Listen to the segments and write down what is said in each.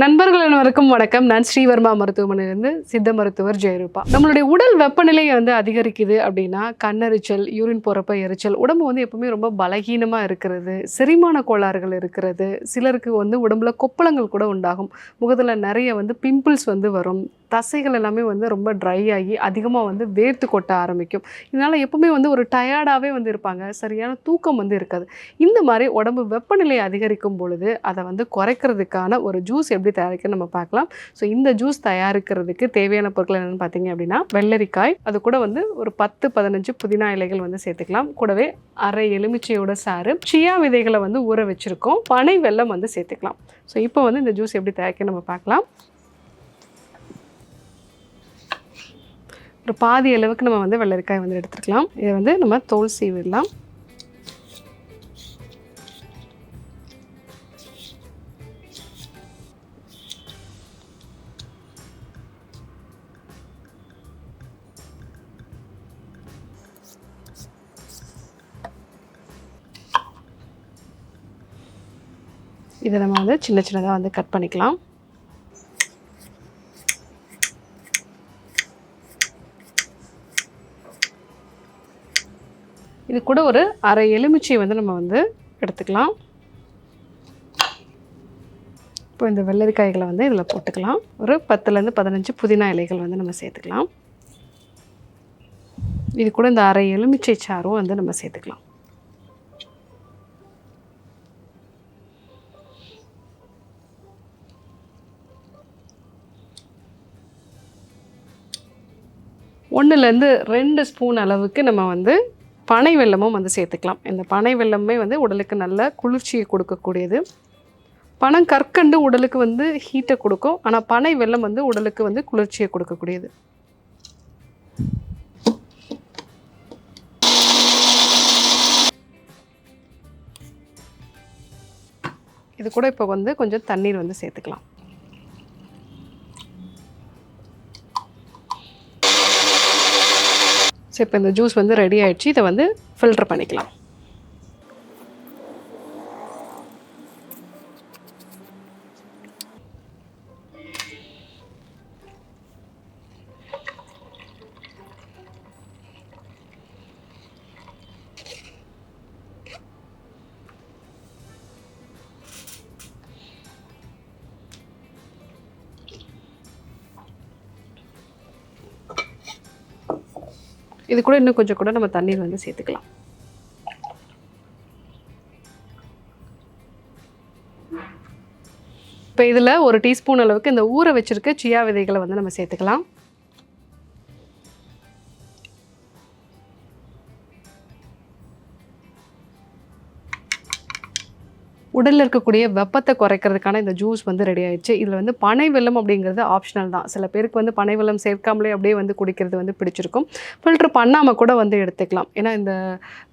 நண்பர்கள் அனைவருக்கும் வணக்கம். நான் ஸ்ரீவர்மா மருத்துவமனையிலிருந்து சித்த மருத்துவர் ஜெயரூபா. நம்மளுடைய உடல் வெப்பநிலையை வந்து அதிகரிக்குது அப்படின்னா கண்ணெரிச்சல் யூரின் போகிறப்ப எரிச்சல் உடம்பு வந்து எப்பவுமே ரொம்ப பலகீனமாக இருக்கிறது செரிமான கோளாறுகள் இருக்கிறது சிலருக்கு வந்து உடம்புல கொப்பளங்கள் கூட உண்டாகும். முகத்தில் நிறைய வந்து பிம்பிள்ஸ் வந்து வரும். தசைகள் எல்லாமே வந்து ரொம்ப ட்ரை ஆகி அதிகமாக வந்து வேர்த்து கொட்ட ஆரம்பிக்கும். இதனால் எப்பவுமே வந்து ஒரு டயர்டாகவே வந்து இருப்பாங்க. சரியான தூக்கம் வந்து இருக்காது. இந்த மாதிரி உடம்பு வெப்பநிலை அதிகரிக்கும் பொழுது அதை வந்து குறைக்கிறதுக்கான ஒரு ஜூஸ் எப்படி தயாரிக்க நம்ம பார்க்கலாம். ஸோ இந்த ஜூஸ் தயாரிக்கிறதுக்கு தேவையான பொருட்கள் என்னென்னு பார்த்தீங்க அப்படின்னா வெள்ளரிக்காய். அது கூட வந்து ஒரு பத்து பதினஞ்சு புதினா இலைகள் வந்து சேர்த்துக்கலாம். கூடவே அரை எலுமிச்சையோட சாறு. சியா விதைகளை வந்து ஊற வச்சுருக்கோம். பனை வெல்லம் வந்து சேர்த்துக்கலாம். ஸோ இப்போ வந்து இந்த ஜூஸ் எப்படி தயாரிக்க நம்ம பார்க்கலாம். ஒரு பாதி அளவுக்கு நம்ம வந்து வெள்ளரிக்காய் வந்து எடுத்துக்கலாம். இதை வந்து நம்ம தோல் சீவிடலாம். இதை நம்ம வந்து சின்ன சின்னதாக வந்து கட் பண்ணிக்கலாம். இது கூட ஒரு அரை எலுமிச்சை வந்து நம்ம வந்து எடுத்துக்கலாம். இப்போ இந்த வெள்ளரிக்காய்களை வந்து இதில் போட்டுக்கலாம். ஒரு பத்துலேருந்து பதினஞ்சு புதினா இலைகள் வந்து நம்ம சேர்த்துக்கலாம். இது கூட இந்த அரை எலுமிச்சை சாரும் வந்து நம்ம சேர்த்துக்கலாம். ஒன்றுலேருந்து ரெண்டு ஸ்பூன் அளவுக்கு நம்ம வந்து பனை வெள்ளமும் வந்து சேர்த்துக்கலாம். இந்த பனை வெல்லமே வந்து உடலுக்கு நல்ல குளிர்ச்சியை கொடுக்கக்கூடியது. பனம் கற்கண்டு உடலுக்கு வந்து ஹீட்டை கொடுக்கும். ஆனால் பனை வெல்லம் வந்து உடலுக்கு வந்து குளிர்ச்சியை கொடுக்கக்கூடியது. இது கூட இப்போ வந்து கொஞ்சம் தண்ணீர் வந்து சேர்த்துக்கலாம். ஸோ இப்போ இந்த ஜூஸ் வந்து ரெடி ஆகிடுச்சு இதை வந்து ஃபில்டர் பண்ணிக்கலாம். இது கூட இன்னும் கொஞ்சம் கூட நம்ம தண்ணீர் வந்து சேர்த்துக்கலாம். இப்போ இதில் ஒரு டீஸ்பூன் அளவுக்கு இந்த ஊற வச்சுருக்க சியா விதைகளை வந்து நம்ம சேர்த்துக்கலாம். உடலில் இருக்கக்கூடிய வெப்பத்தை குறைக்கிறதுக்கான இந்த ஜூஸ் வந்து ரெடி ஆயிடுச்சு. இதில் வந்து பனை வெள்ளம் அப்படிங்கிறது ஆப்ஷனல் தான். சில பேருக்கு வந்து பனை வெள்ளம் சேர்க்காமலே அப்படியே வந்து குடிக்கிறது வந்து பிடிச்சிருக்கும். ஃபில்ட்ரு பண்ணாமல் கூட வந்து எடுத்துக்கலாம். ஏன்னா இந்த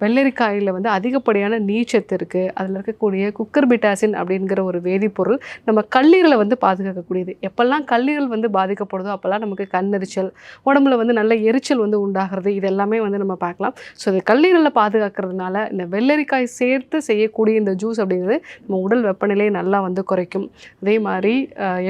வெள்ளரிக்காயில் வந்து அதிகப்படியான நீச்சத்து இருக்குது அதில் இருக்கக்கூடிய குக்கர் பிட்டாசின் அப்படிங்கிற ஒரு வேதிப்பொருள் நம்ம கல்லீரலை வந்து பாதுகாக்கக்கூடியது. எப்போல்லாம் கல்லீரல் வந்து பாதிக்கப்படுதோ அப்போல்லாம் நமக்கு கண்ணெரிச்சல் உடம்புல வந்து நல்ல எரிச்சல் வந்து உண்டாகிறது. இது எல்லாமே வந்து நம்ம பார்க்கலாம். ஸோ இது கல்லீரலை பாதுகாக்கிறதுனால இந்த வெள்ளரிக்காய் சேர்த்து செய்யக்கூடிய இந்த ஜூஸ் அப்படிங்கிறது நம்ம உடல் வெப்பநிலையை நல்லா வந்து குறைக்கும். அதே மாதிரி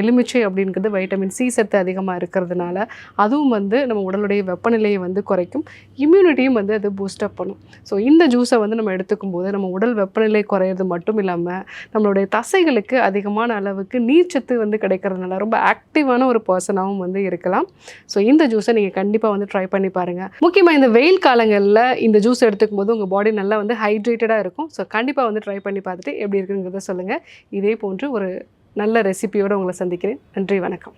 எலுமிச்சை அப்படிங்கிறது வைட்டமின் சி சத்து அதிகமாக இருக்கிறதுனால அதுவும் வந்து நம்ம உடலுடைய வெப்பநிலையை வந்து குறைக்கும். இம்யூனிட்டியும் வந்து அது பூஸ்டப் பண்ணும். ஸோ இந்த ஜூஸை வந்து நம்ம எடுத்துக்கும் போது நம்ம உடல் வெப்பநிலை குறையிறது மட்டும் இல்லாமல் நம்மளுடைய தசைகளுக்கு அதிகமான அளவுக்கு நீர்ச்சத்து வந்து கிடைக்கிறதுனால ரொம்ப ஆக்டிவான ஒரு பர்சனாகவும் வந்து இருக்கலாம். ஸோ இந்த ஜூஸை நீங்கள் கண்டிப்பாக வந்து ட்ரை பண்ணி பாருங்கள் முக்கியமாக இந்த வெயில் காலங்களில் இந்த ஜூஸ் எடுத்துக்கும் போது உங்கள் பாடி நல்லா வந்து ஹைட்ரேட்டடாக இருக்கும். ஸோ கண்டிப்பாக வந்து ட்ரை பண்ணி பார்த்துட்டு எப்படி இருக்குங்கிறத சொல்லுங்கள் இதே போன்று ஒரு நல்ல ரெசிபியோடு உங்களை சந்திக்கிறேன். நன்றி வணக்கம்.